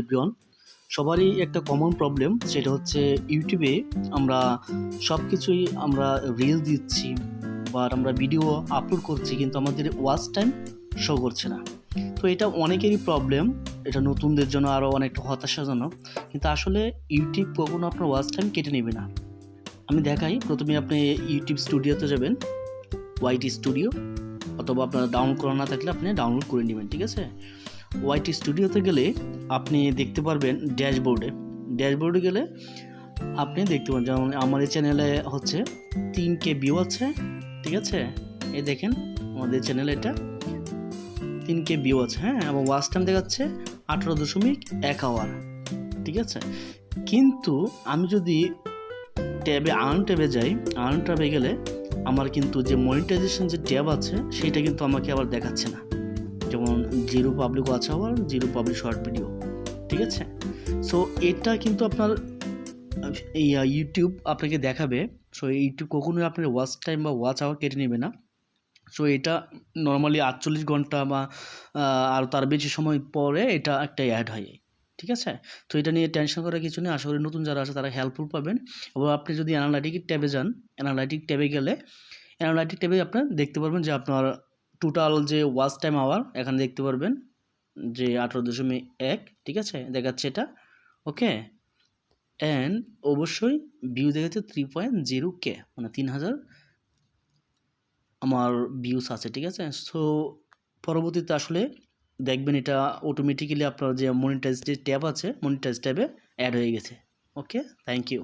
Everyone সবারই একটা common problem সেটা হচ্ছে ইউটিউবে আমরা সব কিছুই আমরা রিল দিচ্ছি বা আমরা ভিডিও আপলোড করছি, কিন্তু আমাদের ওয়াচ টাইম শো করছে না। তো এটা অনেকেরই প্রবলেম এটা নতুনদের জন্য আরও অনেকটা হতাশাজনক, কিন্তু আসলে ইউটিউব কখনো আপনার ওয়াচ টাইম কেটে নেবে না। আমি দেখাই প্রথমে আপনি ইউটিউব স্টুডিওতে যাবেন ওয়াইটি স্টুডিও অথবা আপনার ডাউনলোড করা না থাকলে আপনি ডাউনলোড করে নেবেন, ঠিক আছে? ওয়াইটি স্টুডিওতে গেলে আপনি দেখতে পারবেন ড্যাশবোর্ডে। ড্যাশবোর্ডে গেলে আপনি দেখতে পাবেন যেমন আমার এই চ্যানেলে হচ্ছে তিন কে ভিউ আছে, ঠিক আছে? এই দেখেন আমাদের চ্যানেলে এটা তিন কে ভিউ আছে হ্যাঁ? এবং ওয়াচ টাইম দেখাচ্ছে আঠারো দশমিক এক আওয়ার ঠিক আছে? কিন্তু আমি যদি ট্যাবে, আর্ন ট্যাবে যাই, আর্ন ট্যাবে গেলে আমার কিন্তু যে মনিটাইজেশন যে ট্যাব আছে, সেটা কিন্তু আমাকে আবার দেখাচ্ছে না। যেমন zero public watch hour zero public short video ঠিক আছে? সো এটা কিন্তু আপনার, এই ইউটিউব আপনাকে দেখাবে। সো ইউটিউব কখনোই আপনার ওয়াচ টাইম বা ওয়াচ আওয়ার কেটে নেবে না। সো এটা নর্মালি আটচল্লিশ ঘণ্টা বা আর তার বেশি সময় পরে এটা একটা অ্যাড হয়। ঠিক আছে? তো এটা নিয়ে টেনশন করার কিছু নেই। আশা করি নতুন যারা আছে তারা হেল্পফুল পাবেন। এবং আপনি যদি অ্যানালাইটিক ট্যাবে যান অ্যানালাইটিক ট্যাবে গেলে অ্যানালাইটিক ট্যাবে আপনার দেখতে পারবেন যে আপনার টোটাল যে ওয়াচ টাইম আওয়ার এখানে দেখতে পারবেন যে আঠারো দশমিক এক, ঠিক আছে? দেখাচ্ছে এটা ওকে অ্যান্ড অবশ্যই ভিউ দেখাচ্ছে থ্রি পয়েন্ট জিরো কে মানে তিন হাজার আমার ভিউস আছে, ঠিক আছে? সো পরবর্তীতে আসলে দেখবেন এটা অটোমেটিক্যালি আপনার যে মনিটাইজ যে ট্যাব আছে মনিটাইজ ট্যাবে অ্যাড হয়ে গেছে ওকে থ্যাংক ইউ